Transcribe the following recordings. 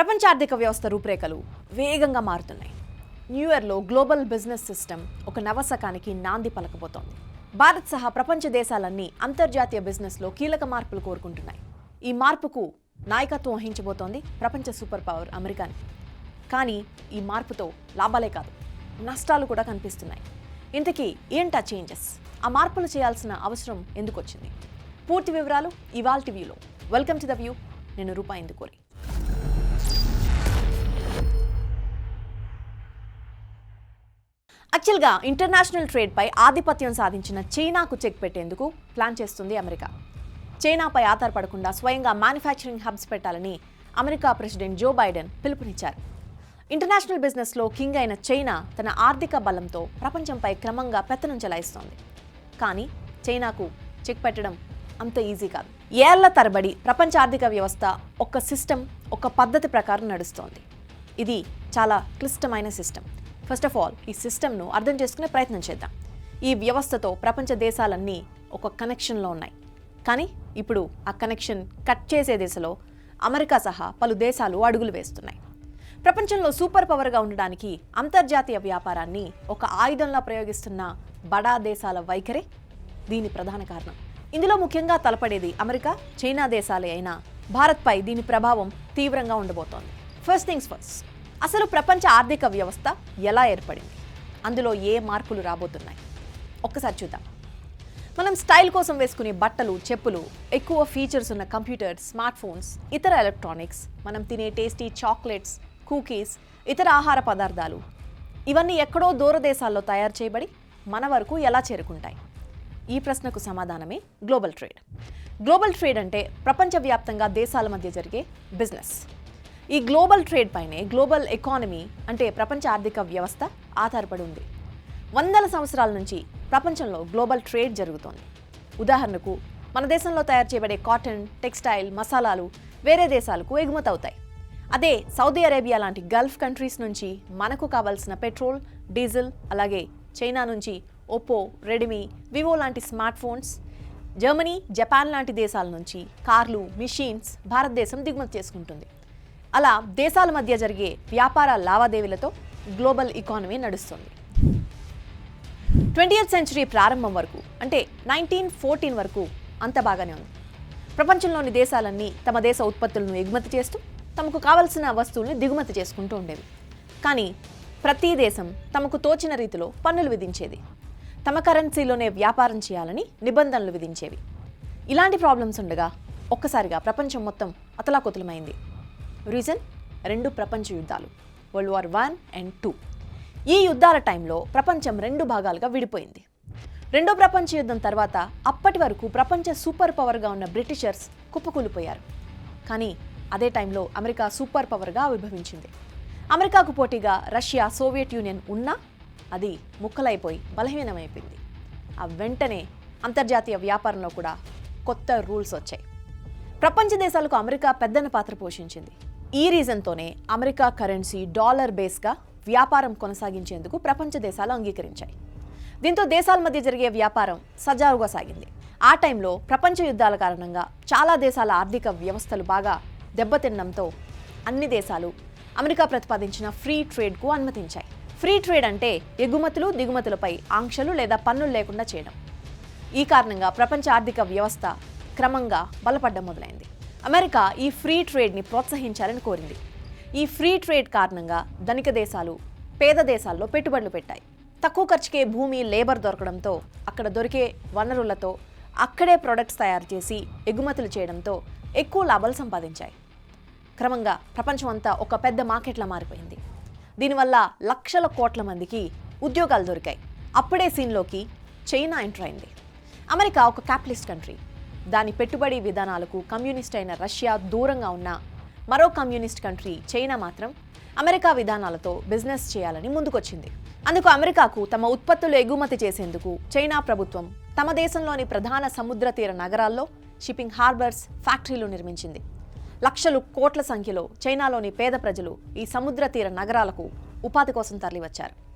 ప్రపంచ ఆర్థిక వ్యవస్థ రూపురేఖలు వేగంగా మారుతున్నాయి. న్యూ ఇయర్లో గ్లోబల్ బిజినెస్ సిస్టమ్ ఒక నవశకానికి నాంది పలకబోతోంది. భారత్ సహా ప్రపంచ దేశాలన్నీ అంతర్జాతీయ బిజినెస్లో కీలక మార్పులు కోరుకుంటున్నాయి. ఈ మార్పుకు నాయకత్వం వహించబోతోంది ప్రపంచ సూపర్ పవర్ అమెరికాని. కానీ ఈ మార్పుతో లాభాలే కాదు నష్టాలు కూడా కనిపిస్తున్నాయి. ఇంతకీ ఏంటా చేంజెస్? ఆ మార్పులు చేయాల్సిన అవసరం ఎందుకు వచ్చింది? పూర్తి వివరాలు ఇవాల్టి వ్యూలో వెల్కమ్ టు ద వ్యూ. నేను రూపా కోరి యాక్చువల్గా ఇంటర్నేషనల్ ట్రేడ్పై ఆధిపత్యం సాధించిన చైనాకు చెక్ పెట్టేందుకు ప్లాన్ చేస్తుంది అమెరికా. చైనాపై ఆధారపడకుండా స్వయంగా మ్యానుఫ్యాక్చరింగ్ హబ్స్ పెట్టాలని అమెరికా ప్రెసిడెంట్ జో బైడెన్ పిలుపునిచ్చారు. ఇంటర్నేషనల్ బిజినెస్లో కింగ్ అయిన చైనా తన ఆర్థిక బలంతో ప్రపంచంపై క్రమంగా పెత్తనం చెలాయిస్తోంది. కానీ చైనాకు చెక్ పెట్టడం అంత ఈజీ కాదు. ఏళ్ళ తరబడి ప్రపంచ ఆర్థిక వ్యవస్థ ఒక సిస్టమ్ ఒక పద్ధతి ప్రకారం నడుస్తోంది. ఇది చాలా క్లిష్టమైన సిస్టమ్ ఫస్ట్ ఆఫ్ ఆల్ ఈ సిస్టమ్ను అర్థం చేసుకునే ప్రయత్నం చేద్దాం. ఈ వ్యవస్థతో ప్రపంచ దేశాలన్నీ ఒక కనెక్షన్లో ఉన్నాయి. కానీ ఇప్పుడు ఆ కనెక్షన్ కట్ చేసే దిశలో అమెరికా సహా పలు దేశాలు అడుగులు వేస్తున్నాయి. ప్రపంచంలో సూపర్ పవర్గా ఉండడానికి అంతర్జాతీయ వ్యాపారాన్ని ఒక ఆయుధంలా ప్రయోగిస్తున్న బడా దేశాల వైఖరే దీని ప్రధాన కారణం. ఇందులో ముఖ్యంగా తలపడేది అమెరికా చైనా దేశాలే అయినా భారత్పై దీని ప్రభావం తీవ్రంగా ఉండబోతోంది. ఫస్ట్ థింగ్స్ ఫస్ట్ అసలు ప్రపంచ ఆర్థిక వ్యవస్థ ఎలా ఏర్పడింది? అందులో ఏ మార్పులు రాబోతున్నాయి? ఒక్కసారి చూద్దాం. మనం స్టైల్ కోసం వేసుకునే బట్టలు చెప్పులు ఎక్కువ ఫీచర్స్ ఉన్న కంప్యూటర్ స్మార్ట్ ఫోన్స్ ఇతర ఎలక్ట్రానిక్స్ మనం తినే టేస్టీ చాక్లెట్స్ కుకీస్ ఇతర ఆహార పదార్థాలు ఇవన్నీ ఎక్కడో దూరదేశాల్లో తయారు చేయబడి మన వరకు ఎలా చేరుకుంటాయి? ఈ ప్రశ్నకు సమాధానమే గ్లోబల్ ట్రేడ్. గ్లోబల్ ట్రేడ్ అంటే ప్రపంచవ్యాప్తంగా దేశాల మధ్య జరిగే బిజినెస్. ఈ గ్లోబల్ ట్రేడ్ పైనే గ్లోబల్ ఎకానమీ అంటే ప్రపంచ ఆర్థిక వ్యవస్థ ఆధారపడి ఉంది. వందల సంవత్సరాల నుంచి ప్రపంచంలో గ్లోబల్ ట్రేడ్ జరుగుతోంది. ఉదాహరణకు మన దేశంలో తయారు చేయబడే కాటన్ టెక్స్టైల్ మసాలాలు వేరే దేశాలకు ఎగుమతి అవుతాయి అదే సౌదీ అరేబియా లాంటి గల్ఫ్ కంట్రీస్ నుంచి మనకు కావాల్సిన పెట్రోల్ డీజిల్ అలాగే చైనా నుంచి ఒప్పో రెడ్మీ వివో లాంటి స్మార్ట్ ఫోన్స్ జర్మనీ జపాన్ లాంటి దేశాల నుంచి కార్లు మిషన్స్ భారతదేశం దిగుమతి చేసుకుంటుంది. అలా దేశాల మధ్య జరిగే వ్యాపార లావాదేవీలతో గ్లోబల్ ఎకానమీ నడుస్తుంది. ట్వంటీయత్ సెంచరీ ప్రారంభం వరకు అంటే నైన్టీన్ ఫోర్టీన్ వరకు అంత బాగానే ఉంది. ప్రపంచంలోని దేశాలన్నీ తమ దేశ ఉత్పత్తులను ఎగుమతి చేస్తూ తమకు కావలసిన వస్తువుల్ని దిగుమతి చేసుకుంటూ ఉండేవి. కానీ ప్రతి దేశం తమకు తోచిన రీతిలో పన్నులు విధించేది. తమ కరెన్సీలోనే వ్యాపారం చేయాలని నిబంధనలు విధించేవి. ఇలాంటి ప్రాబ్లమ్స్ ఉండగా ఒక్కసారిగా ప్రపంచం మొత్తం అతలాకుతలమైంది. రీజన్? రెండు ప్రపంచ యుద్ధాలు world war one and two ఈ యుద్ధాల టైంలో ప్రపంచం రెండు భాగాలుగా విడిపోయింది. రెండో ప్రపంచ యుద్ధం తర్వాత అప్పటి వరకు ప్రపంచ సూపర్ పవర్గా ఉన్న బ్రిటిషర్స్ కుప్పకూలిపోయారు. కానీ అదే టైంలో అమెరికా సూపర్ పవర్గా ఆవిర్భవించింది. అమెరికాకు పోటీగా రష్యా సోవియట్ యూనియన్ ఉన్నా అది ముక్కలైపోయి బలహీనమైపోయింది. ఆ వెంటనే అంతర్జాతీయ వ్యాపారంలో కూడా కొత్త రూల్స్ వచ్చాయి. ప్రపంచ దేశాలకు అమెరికా పెద్దన పాత్ర పోషించింది. ఈ రీజన్తోనే అమెరికా కరెన్సీ డాలర్ బేస్గా వ్యాపారం కొనసాగించేందుకు ప్రపంచ దేశాలు అంగీకరించాయి. దీంతో దేశాల మధ్య జరిగే వ్యాపారం సజావుగా సాగింది. ఆ టైంలో ప్రపంచ యుద్ధాల కారణంగా చాలా దేశాల ఆర్థిక వ్యవస్థలు బాగా దెబ్బతినడంతో అన్ని దేశాలు అమెరికా ప్రతిపాదించిన ఫ్రీ ట్రేడ్కు అనుమతించాయి. ఫ్రీ ట్రేడ్ అంటే ఎగుమతులు దిగుమతులపై ఆంక్షలు లేదా పన్నులు లేకుండా చేయడం. ఈ కారణంగా ప్రపంచ ఆర్థిక వ్యవస్థ క్రమంగా బలపడ్డం మొదలైంది. అమెరికా ఈ ఫ్రీ ట్రేడ్ని ప్రోత్సహించాలని కోరింది. ఈ ఫ్రీ ట్రేడ్ కారణంగా ధనిక దేశాలు పేద దేశాల్లో పెట్టుబడులు పెట్టాయి. తక్కువ ఖర్చుకే భూమి లేబర్ దొరకడంతో అక్కడ దొరికే వనరులతో అక్కడే ప్రొడక్ట్స్ తయారు చేసి ఎగుమతులు చేయడంతో ఎక్కువ లాభాలు సంపాదించాయి. క్రమంగా ప్రపంచం అంతా ఒక పెద్ద మార్కెట్లా మారిపోయింది. దీనివల్ల లక్షల కోట్ల మందికి ఉద్యోగాలు దొరికాయి. అప్పుడే సీన్లోకి చైనా ఎంటర్ అయింది. అమెరికా ఒక క్యాపిటలిస్ట్ కంట్రీ. దాని పెట్టుబడి విధానాలకు కమ్యూనిస్ట్ అయిన రష్యా దూరంగా ఉన్న మరో కమ్యూనిస్ట్ కంట్రీ చైనా మాత్రం అమెరికా విధానాలతో బిజినెస్ చేయాలని ముందుకొచ్చింది. అందుకు అమెరికాకు తమ ఉత్పత్తులు ఎగుమతి చేసేందుకు చైనా ప్రభుత్వం తమ దేశంలోని ప్రధాన సముద్ర తీర నగరాల్లో షిప్పింగ్ హార్బర్స్ ఫ్యాక్టరీలు నిర్మించింది. లక్షలు కోట్ల సంఖ్యలో చైనాలోని పేద ప్రజలు ఈ సముద్ర తీర నగరాలకు ఉపాధి కోసం తరలివచ్చారు.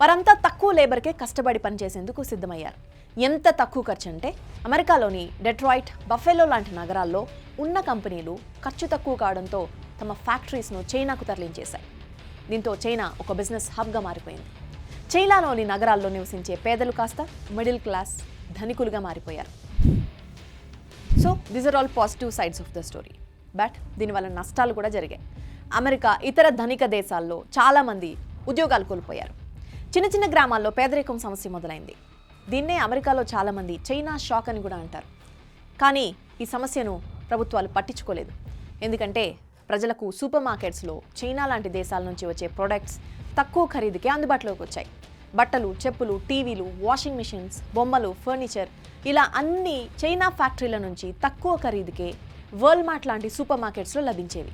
వారంతా తక్కువ లేబర్కే కష్టపడి పనిచేసేందుకు సిద్ధమయ్యారు. ఎంత తక్కువ ఖర్చు అంటే అమెరికాలోని డెట్రాయిట్ బఫెలో లాంటి నగరాల్లో ఉన్న కంపెనీలు ఖర్చు తక్కువ కావడంతో తమ ఫ్యాక్టరీస్ను చైనాకు తరలించేశాయి. దీంతో చైనా ఒక బిజినెస్ హబ్గా మారిపోయింది. చైనాలోని నగరాల్లో నివసించే పేదలు కాస్త మిడిల్ క్లాస్ ధనికులుగా మారిపోయారు. So these are all positive sides of the story. But దీనివల్ల నష్టాలు కూడా జరిగాయి. అమెరికా ఇతర ధనిక దేశాల్లో చాలామంది ఉద్యోగాలు కోల్పోయారు. చిన్న చిన్న గ్రామాల్లో పేదరికం సమస్య మొదలైంది. దీన్నే అమెరికాలో చాలామంది చైనా షాక్ అని కూడా అంటారు. కానీ ఈ సమస్యను ప్రభుత్వాలు పట్టించుకోలేదు. ఎందుకంటే ప్రజలకు సూపర్ మార్కెట్స్లో చైనా లాంటి దేశాల నుంచి వచ్చే ప్రొడక్ట్స్ తక్కువ ఖరీదుకే అందుబాటులోకి వచ్చాయి. బట్టలు చెప్పులు టీవీలు వాషింగ్ మిషన్స్ బొమ్మలు ఫర్నిచర్ ఇలా అన్ని చైనా ఫ్యాక్టరీల నుంచి తక్కువ ఖరీదుకే వరల్డ్ మార్ట్ లాంటి సూపర్ మార్కెట్స్లో లభించేవి.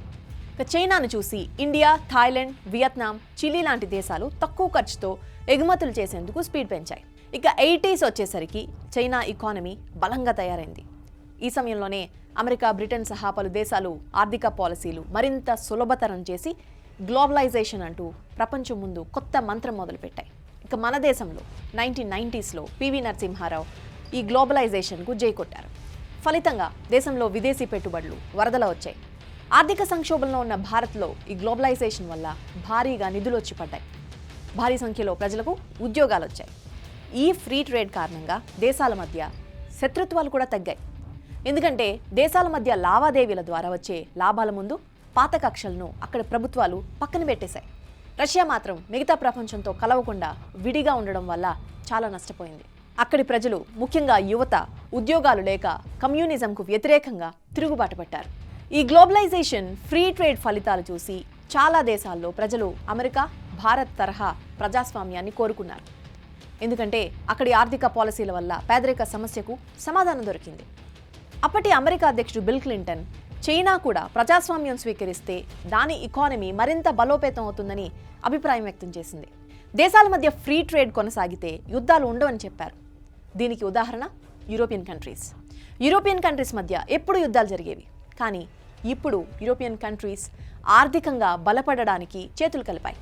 ఇక చైనాను చూసి ఇండియా థాయిలాండ్ వియత్నాం చిలీ లాంటి దేశాలు తక్కువ ఖర్చుతో ఎగుమతులు చేసేందుకు స్పీడ్ పెంచాయి. ఇక ఎయిటీస్ వచ్చేసరికి చైనా ఎకానమీ బలంగా తయారైంది. ఈ సమయంలోనే అమెరికా బ్రిటన్ సహా పలు దేశాలు ఆర్థిక పాలసీలు మరింత సులభతరం చేసి గ్లోబలైజేషన్ అంటూ ప్రపంచం ముందు కొత్త మంత్రం మొదలుపెట్టాయి. ఇక మన దేశంలో నైన్టీన్ నైంటీస్లో పివి నరసింహారావు ఈ గ్లోబలైజేషన్కు జై కొట్టారు ఫలితంగా దేశంలో విదేశీ పెట్టుబడులు వరదల వచ్చాయి. ఆర్థిక సంక్షోభంలో ఉన్న భారత్లో ఈ గ్లోబలైజేషన్ వల్ల భారీగా నిధులు వచ్చి పడ్డాయి. భారీ సంఖ్యలో ప్రజలకు ఉద్యోగాలు వచ్చాయి. ఈ ఫ్రీ ట్రేడ్ కారణంగా దేశాల మధ్య శత్రుత్వాలు కూడా తగ్గాయి. ఎందుకంటే దేశాల మధ్య లావాదేవీల ద్వారా వచ్చే లాభాల ముందు పాత కక్షలను అక్కడ ప్రభుత్వాలు పక్కన పెట్టేశాయి. రష్యా మాత్రం మిగతా ప్రపంచంతో కలవకుండా విడిగా ఉండడం వల్ల చాలా నష్టపోయింది. అక్కడి ప్రజలు ముఖ్యంగా యువత ఉద్యోగాలు లేక కమ్యూనిజంకు వ్యతిరేకంగా తిరుగుబాటు పట్టారు. ఈ గ్లోబలైజేషన్ ఫ్రీ ట్రేడ్ ఫలితాలు చూసి చాలా దేశాల్లో ప్రజలు అమెరికా భారత్ తరహా ప్రజాస్వామ్యాన్ని కోరుకున్నారు. ఎందుకంటే అక్కడి ఆర్థిక పాలసీల వల్ల పేదరిక సమస్యకు సమాధానం దొరికింది. అప్పటి అమెరికా అధ్యక్షుడు బిల్ క్లింటన్ చైనా కూడా ప్రజాస్వామ్యం స్వీకరిస్తే దాని ఎకానమీ మరింత బలోపేతం అవుతుందని అభిప్రాయం వ్యక్తం చేసింది. దేశాల మధ్య ఫ్రీ ట్రేడ్ కొనసాగితే యుద్ధాలు ఉండవని చెప్పారు. దీనికి ఉదాహరణ యూరోపియన్ కంట్రీస్. యూరోపియన్ కంట్రీస్ మధ్య ఎప్పుడు యుద్ధాలు జరిగేవి? కానీ ఇప్పుడు యూరోపియన్ కంట్రీస్ ఆర్థికంగా బలపడడానికి చేతులు కలిపాయి.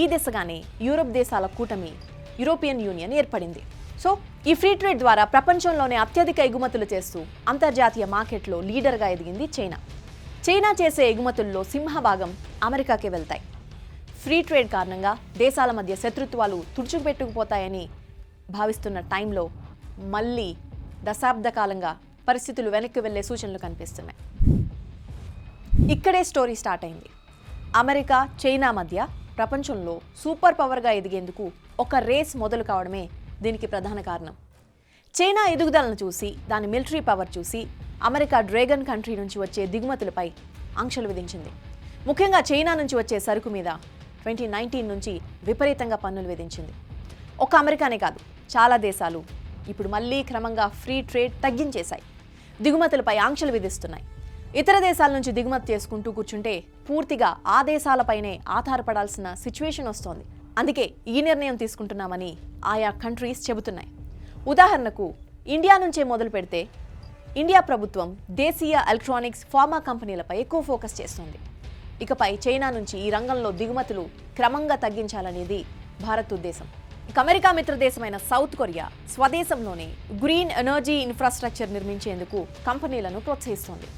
ఈ దిశగానే యూరోప్ దేశాల కూటమి యూరోపియన్ యూనియన్ ఏర్పడింది. సో ఈ ఫ్రీ ట్రేడ్ ద్వారా ప్రపంచంలోనే అత్యధిక ఎగుమతులు చేస్తూ అంతర్జాతీయ మార్కెట్లో లీడర్గా ఎదిగింది చైనా. చైనా చేసే ఎగుమతుల్లో సింహభాగం అమెరికాకే వెళ్తాయి. ఫ్రీ ట్రేడ్ కారణంగా దేశాల మధ్య శత్రుత్వాలు తుడుచుకుపెట్టుకుపోతాయని భావిస్తున్న టైంలో మళ్ళీ దశాబ్ద కాలంగా పరిస్థితులు వెనక్కి వెళ్ళే సూచనలు కనిపిస్తున్నాయి. ఇక్కడే స్టోరీ స్టార్ట్ అయింది. అమెరికా చైనా మధ్య ప్రపంచంలో సూపర్ పవర్గా ఎదిగేందుకు ఒక రేస్ మొదలు కావడమే దీనికి ప్రధాన కారణం. చైనా ఎదుగుదలను చూసి దాని మిలిటరీ పవర్ చూసి అమెరికా డ్రేగన్ కంట్రీ నుంచి వచ్చే దిగుమతులపై ఆంక్షలు విధించింది. ముఖ్యంగా చైనా నుంచి వచ్చే సరుకు మీద ట్వంటీ నైన్టీన్ నుంచి విపరీతంగా పన్నులు విధించింది. ఒక అమెరికానే కాదు చాలా దేశాలు ఇప్పుడు మళ్ళీ క్రమంగా ఫ్రీ ట్రేడ్ తగ్గించేశాయి. దిగుమతులపై ఆంక్షలు విధిస్తున్నాయి. ఇతర దేశాల నుంచి దిగుమతి చేసుకుంటూ కూర్చుంటే పూర్తిగా ఆ దేశాలపైనే ఆధారపడాల్సిన సిచ్యువేషన్ వస్తోంది. అందుకే ఈ నిర్ణయం తీసుకుంటున్నామని ఆయా కంట్రీస్ చెబుతున్నాయి. ఉదాహరణకు ఇండియా నుంచే మొదలు పెడితే ఇండియా ప్రభుత్వం దేశీయ ఎలక్ట్రానిక్స్ ఫార్మా కంపెనీలపై ఎక్కువ ఫోకస్ చేస్తుంది. ఇకపై చైనా నుంచి ఈ రంగంలో దిగుమతులు క్రమంగా తగ్గించాలనేది భారత్ ఉద్దేశం. ఇక అమెరికా మిత్ర దేశమైన సౌత్ కొరియా స్వదేశంలోనే గ్రీన్ ఎనర్జీ ఇన్ఫ్రాస్ట్రక్చర్ నిర్మించేందుకు కంపెనీలను ప్రోత్సహిస్తోంది.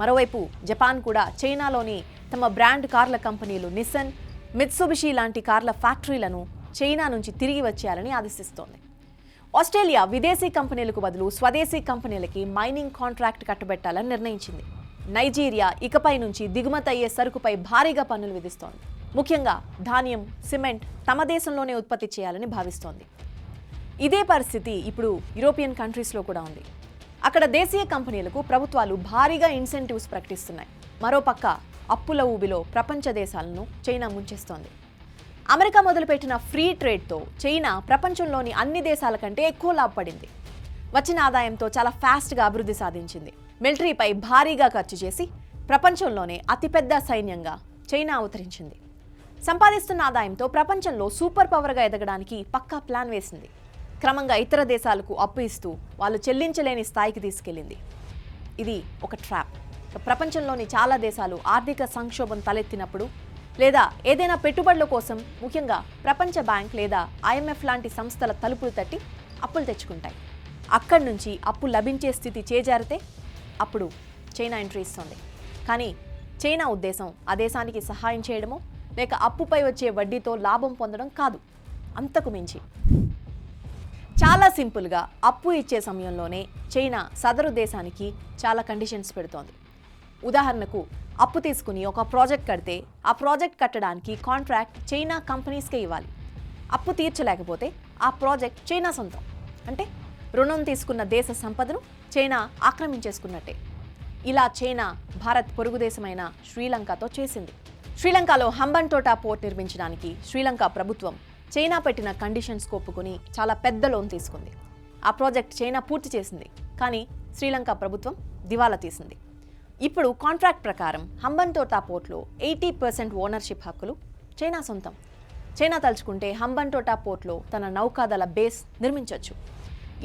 మరోవైపు జపాన్ కూడా చైనాలోని తమ బ్రాండ్ కార్ల కంపెనీలు నిసన్ మిత్సుబిషి లాంటి కార్ల ఫ్యాక్టరీలను చైనా నుంచి తిరిగి వచ్చేయాలని ఆదేశిస్తోంది. ఆస్ట్రేలియా విదేశీ కంపెనీలకు బదులు స్వదేశీ కంపెనీలకి మైనింగ్ కాంట్రాక్ట్ కట్టబెట్టాలని నిర్ణయించింది. నైజీరియా ఇకపై నుంచి దిగుమతయ్యే సరుకుపై భారీగా పన్నులు విధిస్తోంది. ముఖ్యంగా ధాన్యం సిమెంట్ తమ దేశంలోనే ఉత్పత్తి చేయాలని భావిస్తోంది. ఇదే పరిస్థితి ఇప్పుడు యూరోపియన్ కంట్రీస్లో కూడా ఉంది. అక్కడ దేశీయ కంపెనీలకు ప్రభుత్వాలు భారీగా ఇన్సెంటివ్స్ ప్రకటిస్తున్నాయి. మరోపక్క అప్పుల ఊబిలో ప్రపంచ దేశాలను చైనా ముంచేస్తోంది. అమెరికా మొదలుపెట్టిన ఫ్రీ ట్రేడ్తో చైనా ప్రపంచంలోని అన్ని దేశాల కంటే ఎక్కువ లాభపడింది వచ్చిన ఆదాయంతో చాలా ఫాస్ట్గా అభివృద్ధి సాధించింది. మిలిటరీపై భారీగా ఖర్చు చేసి ప్రపంచంలోనే అతిపెద్ద సైన్యంగా చైనా అవతరించింది. సంపాదిస్తున్న ఆదాయంతో ప్రపంచంలో సూపర్ పవర్గా ఎదగడానికి పక్కా ప్లాన్ వేసింది. క్రమంగా ఇతర దేశాలకు అప్పు ఇస్తూ వాళ్ళు చెల్లించలేని స్థాయికి తీసుకెళ్ళింది. ఇది ఒక ట్రాప్. ప్రపంచంలోని చాలా దేశాలు ఆర్థిక సంక్షోభం తలెత్తినప్పుడు లేదా ఏదైనా పెట్టుబడుల కోసం ముఖ్యంగా ప్రపంచ బ్యాంక్ లేదా ఐఎంఎఫ్ లాంటి సంస్థల తలుపులు తట్టి అప్పులు తెచ్చుకుంటాయి. అక్కడి నుంచి అప్పు లభించే స్థితి చేజారితే అప్పుడు చైనా ఎంట్రీ ఇస్తుంది. కానీ చైనా ఉద్దేశం ఆ దేశానికి సహాయం చేయడమో లేక అప్పుపై వచ్చే వడ్డీతో లాభం పొందడం కాదు. అంతకు మించి. చాలా సింపుల్గా అప్పు ఇచ్చే సమయంలోనే చైనా సదరు దేశానికి చాలా కండిషన్స్ పెడుతోంది. ఉదాహరణకు అప్పు తీసుకుని ఒక ప్రాజెక్ట్ కడితే ఆ ప్రాజెక్ట్ కట్టడానికి కాంట్రాక్ట్ చైనా కంపెనీస్కే ఇవ్వాలి. అప్పు తీర్చలేకపోతే ఆ ప్రాజెక్ట్ చైనా సొంతం. అంటే రుణం తీసుకున్న దేశ సంపదను చైనా ఆక్రమించేసుకున్నట్టే. ఇలా చైనా భారత్ పొరుగు దేశమైన శ్రీలంకతో చేసింది. శ్రీలంకలో హంబన్టోటా పోర్ట్ నిర్మించడానికి శ్రీలంక ప్రభుత్వం చైనా పెట్టిన కండిషన్స్ కోపుకొని చాలా పెద్ద లోన్ తీసుకుంది. ఆ ప్రాజెక్ట్ చైనా పూర్తి చేసింది కానీ శ్రీలంక ప్రభుత్వం దివాలా తీసింది. ఇప్పుడు కాంట్రాక్ట్ ప్రకారం హంబన్తోటా పోర్ట్లో ఎయిటీ పర్సెంట్ ఓనర్షిప్ హక్కులు చైనా సొంతం. చైనా తలుచుకుంటే హంబన్టోటా పోర్ట్లో తన నౌకాదళ బేస్ నిర్మించవచ్చు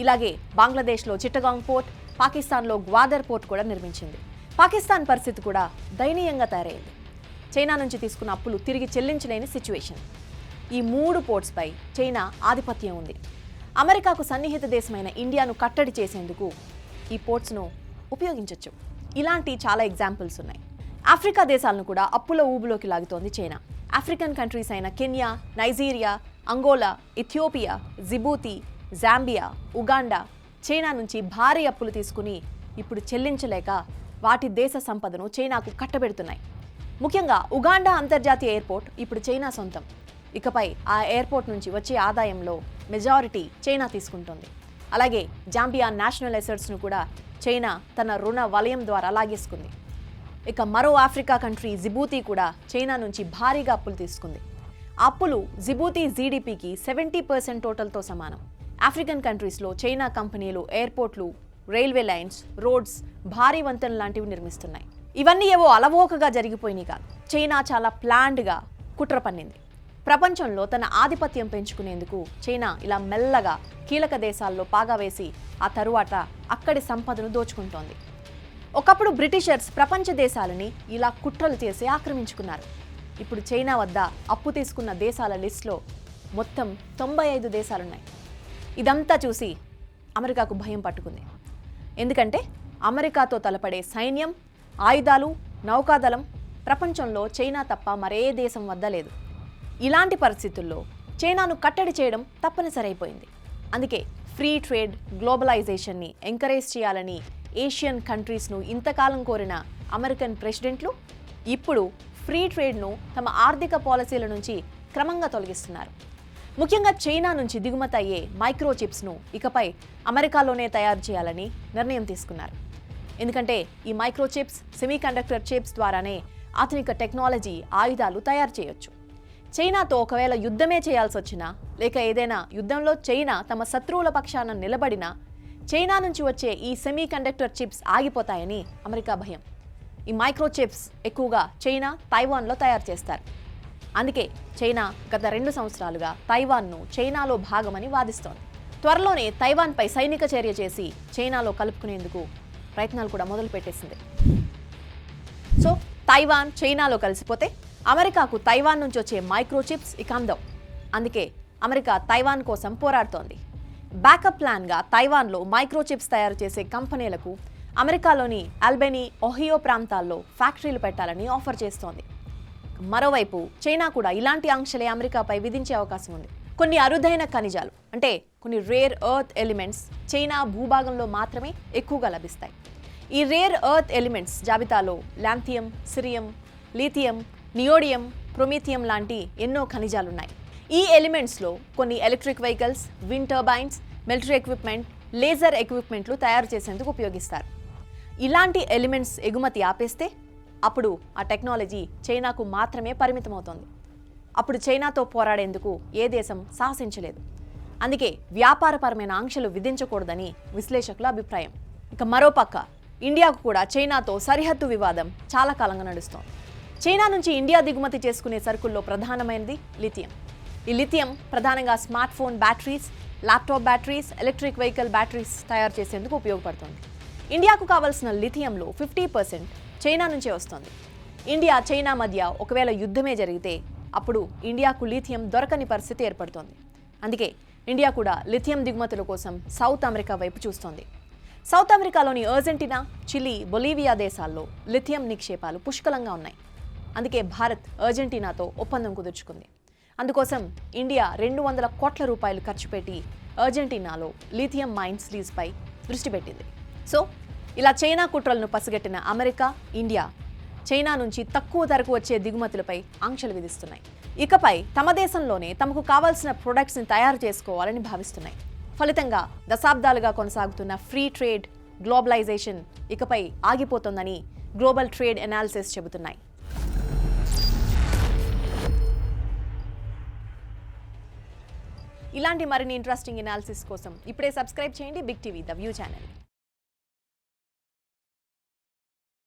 ఇలాగే బంగ్లాదేశ్లో చిట్టగాంగ్ పోర్ట్ పాకిస్తాన్లో గ్వాదర్ పోర్ట్ కూడా నిర్మించింది. పాకిస్తాన్ పరిస్థితి కూడా దయనీయంగా తయారైంది. చైనా నుంచి తీసుకున్న అప్పులు తిరిగి చెల్లించలేని సిచ్యువేషన్. ఈ మూడు పోర్ట్స్పై చైనా ఆధిపత్యం ఉంది. అమెరికాకు సన్నిహిత దేశమైన ఇండియాను కట్టడి చేసేందుకు ఈ పోర్ట్స్ను ఉపయోగించవచ్చు ఇలాంటి చాలా ఎగ్జాంపుల్స్ ఉన్నాయి. ఆఫ్రికా దేశాలను కూడా అప్పుల ఊబులోకి లాగుతోంది చైనా. ఆఫ్రికన్ కంట్రీస్ అయిన Kenya Nigeria Angola Ethiopia Djibouti Zambia Uganda China నుంచి భారీ అప్పులు తీసుకుని ఇప్పుడు చెల్లించలేక వాటి దేశ సంపదను చైనాకు కట్టబెడుతున్నాయి. ముఖ్యంగా ఉగాండా అంతర్జాతీయ ఎయిర్పోర్ట్ ఇప్పుడు చైనా సొంతం. ఇకపై ఆ ఎయిర్పోర్ట్ నుంచి వచ్చే ఆదాయంలో మెజారిటీ చైనా తీసుకుంటుంది. అలాగే జాంబియా నేషనల్ ఎసెట్స్ను కూడా చైనా తన రుణ వలయం ద్వారా లాగేసుకుంది. ఇక మరో ఆఫ్రికా కంట్రీ జిబూతి కూడా చైనా నుంచి భారీగా అప్పులు తీసుకుంది. అప్పులు జిబూతి జీడిపికి సెవెంటీ పర్సెంట్ టోటల్తో సమానం. ఆఫ్రికన్ కంట్రీస్లో చైనా కంపెనీలు ఎయిర్పోర్ట్లు రైల్వే లైన్స్ రోడ్స్ భారీ వంతెనలు లాంటివి నిర్మిస్తున్నాయి. ఇవన్నీ ఏవో అలవోకగా జరిగిపోయినాయి కాదు. చైనా చాలా ప్లాండ్గా కుట్ర పన్నింది. ప్రపంచంలో తన ఆధిపత్యం పెంచుకునేందుకు చైనా ఇలా మెల్లగా కీలక దేశాల్లో పాగా వేసి ఆ తరువాత అక్కడి సంపదను దోచుకుంటోంది. ఒకప్పుడు బ్రిటిషర్స్ ప్రపంచ దేశాలని ఇలా కుట్రలు చేసి ఆక్రమించుకున్నారు. ఇప్పుడు చైనా వద్ద అప్పు తీసుకున్న దేశాల లిస్టులో మొత్తం తొంభై ఐదు దేశాలున్నాయి. ఇదంతా చూసి అమెరికాకు భయం పట్టుకుంది. ఎందుకంటే అమెరికాతో తలపడే సైన్యం ఆయుధాలు నౌకాదళం ప్రపంచంలో చైనా తప్ప మరే దేశం వద్ద లేదు. ఇలాంటి పరిస్థితుల్లో చైనాను కట్టడి చేయడం తప్పనిసరైపోయింది. అందుకే ఫ్రీ ట్రేడ్ గ్లోబలైజేషన్ని ఎంకరేజ్ చేయాలని ఏషియన్ కంట్రీస్ను ఇంతకాలం కోరిన అమెరికన్ ప్రెసిడెంట్లు ఇప్పుడు ఫ్రీ ట్రేడ్ను తమ ఆర్థిక పాలసీల నుంచి క్రమంగా తొలగిస్తున్నారు. ముఖ్యంగా చైనా నుంచి దిగుమతి అయ్యే మైక్రో చిప్స్ను ఇకపై అమెరికాలోనే తయారు చేయాలని నిర్ణయం తీసుకున్నారు. ఎందుకంటే ఈ microchips semiconductor chips ద్వారానే ఆధునిక టెక్నాలజీ ఆయుధాలు తయారు చేయొచ్చు. చైనాతో ఒకవేళ యుద్ధమే చేయాల్సి వచ్చినా లేక ఏదైనా యుద్ధంలో చైనా తమ శత్రువుల పక్షాన నిలబడినా చైనా నుంచి వచ్చే ఈ సెమీ కండక్టర్ చిప్స్ ఆగిపోతాయని అమెరికా భయం. ఈ మైక్రో చిప్స్ ఎక్కువగా చైనా తైవాన్లో తయారు చేస్తారు. అందుకే చైనా గత రెండు సంవత్సరాలుగా తైవాన్ను చైనాలో భాగమని వాదిస్తోంది. త్వరలోనే తైవాన్పై సైనిక చర్య చేసి చైనాలో కలుపుకునేందుకు ప్రయత్నాలు కూడా మొదలుపెట్టేసింది సో తైవాన్ చైనాలో కలిసిపోతే అమెరికాకు తైవాన్ నుంచి వచ్చే మైక్రో చిప్స్ ఇక అందం. అందుకే అమెరికా తైవాన్ కోసం పోరాడుతోంది. బ్యాకప్ ప్లాన్గా తైవాన్లో మైక్రో చిప్స్ తయారు చేసే కంపెనీలకు అమెరికాలోని అల్బెనీ ఒహియో ప్రాంతాల్లో ఫ్యాక్టరీలు పెట్టాలని ఆఫర్ చేస్తోంది. మరోవైపు చైనా కూడా ఇలాంటి ఆంక్షలే అమెరికాపై విధించే అవకాశం ఉంది. కొన్ని అరుదైన ఖనిజాలు అంటే కొన్ని రేర్ ఎర్త్ ఎలిమెంట్స్ చైనా భూభాగంలో మాత్రమే ఎక్కువగా లభిస్తాయి. ఈ రేర్ ఎర్త్ ఎలిమెంట్స్ జాబితాలో ల్యాంథియం సిరియం లీథియం నియోడియం ప్రొమీథియం లాంటి ఎన్నో ఖనిజాలున్నాయి. ఈ ఎలిమెంట్స్లో కొన్ని electric vehicles wind turbines military equipment laser ఎక్విప్మెంట్లు తయారు చేసేందుకు ఉపయోగిస్తారు. ఇలాంటి ఎలిమెంట్స్ ఎగుమతి ఆపేస్తే అప్పుడు ఆ టెక్నాలజీ చైనాకు మాత్రమే పరిమితమవుతోంది. అప్పుడు చైనాతో పోరాడేందుకు ఏ దేశం సాహసించలేదు. అందుకే వ్యాపారపరమైన ఆంక్షలు విధించకూడదని విశ్లేషకుల అభిప్రాయం. ఇక మరోపక్క ఇండియాకు కూడా చైనాతో సరిహద్దు వివాదం చాలా కాలంగా నడుస్తోంది. చైనా నుంచి ఇండియా దిగుమతి చేసుకునే సరుకుల్లో ప్రధానమైనది లిథియం. ఈ లిథియం ప్రధానంగా smart phone batteries laptop batteries electric vehicle batteries తయారు చేసేందుకు ఉపయోగపడుతుంది. ఇండియాకు కావాల్సిన లిథియంలో ఫిఫ్టీ పర్సెంట్ చైనా నుంచే వస్తుంది. ఇండియా చైనా మధ్య ఒకవేళ యుద్ధమే జరిగితే అప్పుడు ఇండియాకు లిథియం దొరకని పరిస్థితి ఏర్పడుతోంది. అందుకే ఇండియా కూడా లిథియం దిగుమతుల కోసం సౌత్ అమెరికా వైపు చూస్తోంది. సౌత్ అమెరికాలోని అర్జెంటీనా చిలీ బొలీవియా దేశాల్లో లిథియం నిక్షేపాలు పుష్కలంగా ఉన్నాయి. అందుకే భారత్ అర్జెంటీనాతో ఒప్పందం కుదుర్చుకుంది. అందుకోసం ఇండియా రెండు వందల కోట్ల రూపాయలు ఖర్చు పెట్టి అర్జెంటీనాలో లిథియం మైన్స్ లీజ్పై దృష్టి పెట్టింది. సో ఇలా చైనా కుట్రలను పసిగట్టిన అమెరికా ఇండియా చైనా నుంచి తక్కువ ధరకు వచ్చే దిగుమతులపై ఆంక్షలు విధిస్తున్నాయి. ఇకపై తమ దేశంలోనే తమకు కావాల్సిన ప్రొడక్ట్స్ని తయారు చేసుకోవాలని భావిస్తున్నాయి. ఫలితంగా దశాబ్దాలుగా కొనసాగుతున్న ఫ్రీ ట్రేడ్ గ్లోబలైజేషన్ ఇకపై ఆగిపోతోందని గ్లోబల్ ట్రేడ్ అనాలిసిస్ చెబుతున్నాయి. ఇలాంటి మరిన్ని ఇంట్రెస్టింగ్ అనాలిసిస్ కోసం ఇప్పుడే సబ్స్క్రైబ్ చేయండి big TV the view channel